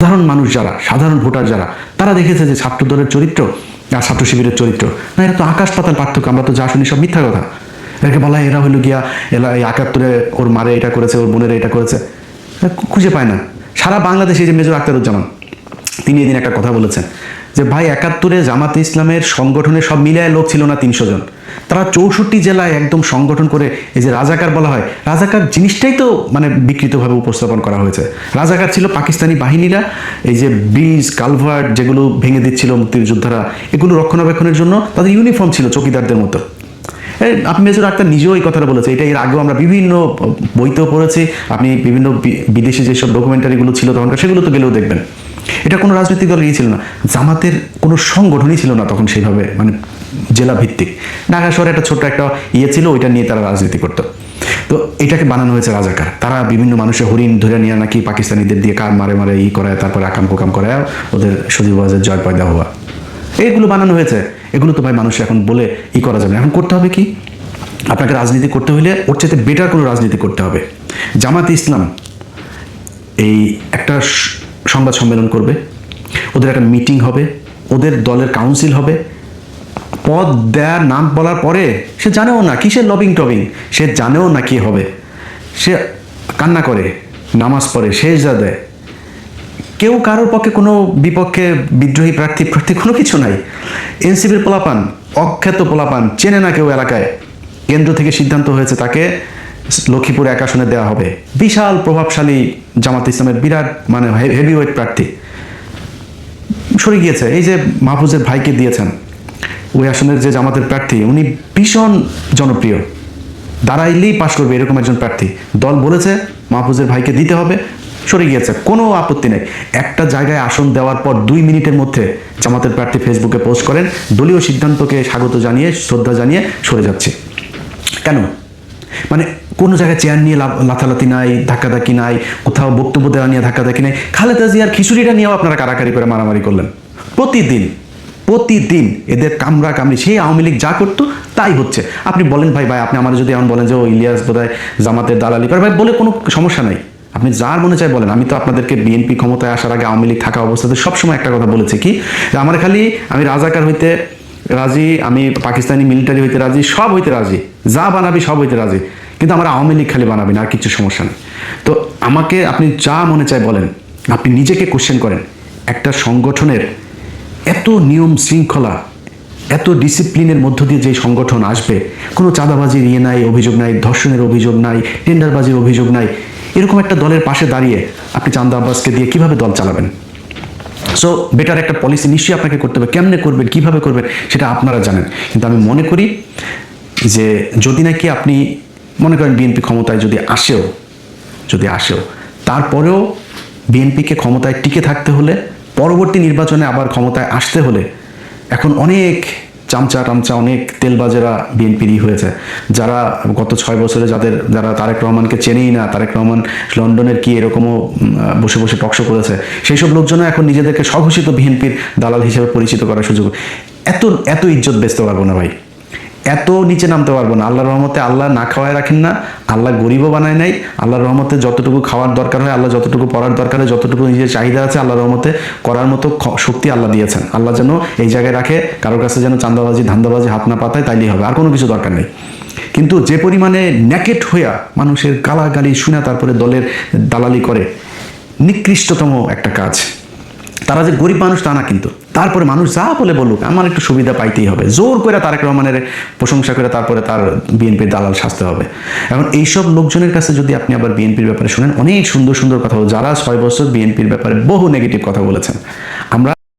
সাধারণ মানুষ যারা, সাধারণ ভোটার যারা, তারা দেখেছে যে ছাত্র দলের চরিত্র আর ছাত্র শিবিরের চরিত্র। না এটা তো আকাশ পাতাল পার্থক্য, আমরা তো যা শুনি সব মিথ্যা কথা। এটাকে বলা এরা হলো গিয়া, এরা এই একাত্তরে ওর মারে এটা করেছে, ওর বোনেরা এটা করেছে। খুঁজে পায় না। সারা বাংলাদেশে যে মেজর আক্তারুজ্জামান, তিনি এদিন একটা কথা বলেছেন। যে ভাই একাত্তরে জামাতে ইসলামের সংগঠনে সব মিলিয়ে লোক ছিল না তিনশো জন। তারা চৌষট্টি জেলায় একদম সংগঠন করে এই যে রাজাকার বলা হয়, রাজাকার জিনিসটাই তো মানে বিকৃতভাবে উপস্থাপন করা হয়েছে। রাজাকার ছিল পাকিস্তানি বাহিনীরা, এই যে ব্রিজ, কালভার্ট যেগুলো ভেঙে দিচ্ছিল মুক্তিযোদ্ধারা, এগুলো রক্ষণাবেক্ষণের জন্য তাদের ইউনিফর্ম ছিল চকিদারদের মতো। আপনি মেজর আক্তার নিজেও এই কথাটা বলেছে, এটা এর আগেও আমরা বিভিন্ন বইতেও পড়েছি, আপনি বিভিন্ন বিদেশি যেসব ডকুমেন্টারিগুলো ছিল তখনকার, সেগুলো তো গেলেও দেখবেন। এটা কোনো রাজনৈতিক দল ইয়ে ছিল না। জামাতের কোনো সংগঠনই ছিল না তখন সেইভাবে মানে জেলা ভিত্তিক ঢাকা শহরে একটা ছোট্ট একটা ইয়ে ছিল, ওইটা নিয়ে তারা রাজনীতি করতো। তো এটাকে বানানো হয়েছে রাজাকার। তারা বিভিন্ন মানুষের হরিণ ধরে নিয়ে নাকি পাকিস্তানিদের দিয়ে কার মারে মারে ই করায়, তারপরে আকাম কোকাম করায়, ওদের সজীবাজের জয় পয়দা হওয়া। এগুলো বানানো হয়েছে। এগুলো তো ভাই মানুষ এখন বলে ই করা যাবে এখন করতে হবে কি? আপনাকে রাজনীতি করতে হলে ওর চাইতে বেটার কোনো রাজনীতি করতে হবে। জামাত ইসলাম, এই একটা সংবাদ সম্মেলন করবে, ওদের একটা মিটিং হবে, ওদের দলের কাউন্সিল হবে। পদ দেয়ার নাম বলার পরে সে জানেও না কিসের লবিং টবিং, সে জানেও না কি হবে। সে কান্না করে, নামাজ পড়ে শেষ যা দেয়। কেউ কারোর পক্ষে কোনো বিপক্ষে বিদ্রোহী প্রার্থী প্রার্থী কোনো কিছু নাই। এনসিপির পোলাপান, অখ্যাত পোলাপান, চেনে না কেউ এলাকায়। কেন্দ্র থেকে সিদ্ধান্ত হয়েছে তাকে লক্ষ্মীপুর এক আসনে দেওয়া হবে। বিশাল প্রভাবশালী জামাত ইসলামের বিরাট মানে হেভি ওয়েট প্রার্থী। সরে গিয়েছে, এই যে মাহফুজের ভাইকে দিয়েছেন, ওই আসনের যে জামাতের প্রার্থী, উনি ভীষণ জনপ্রিয়। দাঁড়াইলেই পাশ করবে এরকম একজন প্রার্থী। দল বলেছে মাহফুজের ভাইকে দিতে হবে, সরে গিয়েছে, কোনো আপত্তি নেই। একটা জায়গায় আসন দেওয়ার পর দুই মিনিটের মধ্যে জামাতের প্রার্থী ফেসবুকে পোস্ট করেন। দলীয় সিদ্ধান্তকে স্বাগত জানিয়ে, শ্রদ্ধা জানিয়ে সরে যাচ্ছে। কেন? মানে কোনো জায়গায় চেয়ার নিয়ে লাথালাথি নাই, ধাক্কাধাক্কি নাই, কোথাও বক্তব্য দেওয়া নিয়ে ধাক্কাধাক্কি নাই, খালেদা জিয়ার খিচুড়িটা নিয়েও আপনারা কারাকারি করে মারামারি করলেন। প্রতিদিন প্রতিদিন এদের কামড়া কামড়ি, সেই আওয়ামী লীগ যা করতো তাই হচ্ছে। আপনি বলেন, ভাই ভাই, আপনি আমার যদি এমন বলেন যে, ও ইলিয়াস বোধহয় জামাতের দালালি করে, ভাই, বলে কোনো সমস্যা নাই। আপনি যার মনে চাই বলেন। আমি তো আপনাদেরকে বিএনপি ক্ষমতায় আসার আগে আওয়ামী লীগ থাকা অবস্থাতে সবসময় একটা কথা বলেছি কি, যে আমার খালি, আমি রাজাকার হইতে রাজি, আমি পাকিস্তানি মিলিটারি হইতে রাজি, সব হইতে রাজি, যা বানাবি সব হইতে রাজি। কিন্তু আমার আওয়ামী লীগ খালি বানাবি না, আর কিছু সমস্যা নেই। তো আমাকে আপনি যা মনে চায় বলেন, আপনি নিজেকে কোশ্চেন করেন। একটা সংগঠনের এত নিয়ম শৃঙ্খলা, এত ডিসিপ্লিনের মধ্য দিয়ে যে সংগঠন আসবে, কোনো চাঁদাবাজির ইয়ে নাই, অভিযোগ নাই, ধর্ষণের অভিযোগ নাই, টেন্ডারবাজির অভিযোগ নাই, এরকম একটা দলের পাশে দাঁড়িয়ে আপনি চান্দা আব্বাসকে দিয়ে কীভাবে দল চালাবেন? সো বেটার একটা পলিসি নিশ্চয়ই আপনাকে করতে হবে। কেমনে করবেন, কীভাবে করবেন, সেটা আপনারা জানেন। কিন্তু আমি মনে করি যে যদি নাকি আপনি মনে করেন বিএনপি ক্ষমতায় যদি আসেও যদি আসেও, তারপরেও বিএনপিকে ক্ষমতায় টিকে থাকতে হলে, পরবর্তী নির্বাচনে আবার ক্ষমতায় আসতে হলে এখন অনেক চামচা টামচা অনেক তেলবাজেরা বিএনপিরই হয়েছে। যারা গত ছয় বছরে যাদের, যারা তারেক রহমানকে চেনেই না, তারেক রহমান লন্ডনের কি এরকমও বসে বসে টকশো করেছে সেই সব লোকজনও এখন নিজেদেরকে স্বঘোষিত বিএনপির দালাল হিসেবে পরিচিত করার সুযোগ। এত এত ইজ্জত বেচতে পারব না ভাই। এত নিচে নামতে পারব না। আল্লাহর রহমতে আল্লাহ না খাওয়ায় রাখেন না, আল্লাহ গরিবও বানায় নাই, আল্লাহর রহমতে যতটুকু খাওয়ার দরকার হয়, আল্লাহ যতটুকু পড়ার দরকার হয়, যতটুকু নিজের চাহিদা আছে, আল্লাহর রহমতে করার মতো শক্তি আল্লাহ দিয়েছেন। আল্লাহ যেন এই জায়গায় রাখে কারোর কাছে যেন চান্দাবাজি ধান্দাবাজি হাত না পাতায়, তাইলেই হবে, আর কোনো কিছু দরকার নেই। কিন্তু যে পরিমাণে ন্যাকেট হইয়া মানুষের গালাগালি শুনে তারপরে দলের দালালি করে, নিকৃষ্টতম একটা কাজ। তারা যে গরিব মানুষ তা না কিন্তু। তারপরে মানুষ যা বলে বলুক, আমার একটু সুবিধা পাইতেই হবে। জোর করে তারেক রহমানের প্রশংসা করে তারপরে তার বিএনপির দালাল সাজতে হবে। এখন এইসব লোকজনের কাছে যদি আপনি আবার বিএনপির ব্যাপারে শুনেন, অনেক সুন্দর সুন্দর কথা যারা ছয় বছর বিএনপির ব্যাপারে বহু নেগেটিভ কথা বলেছেন।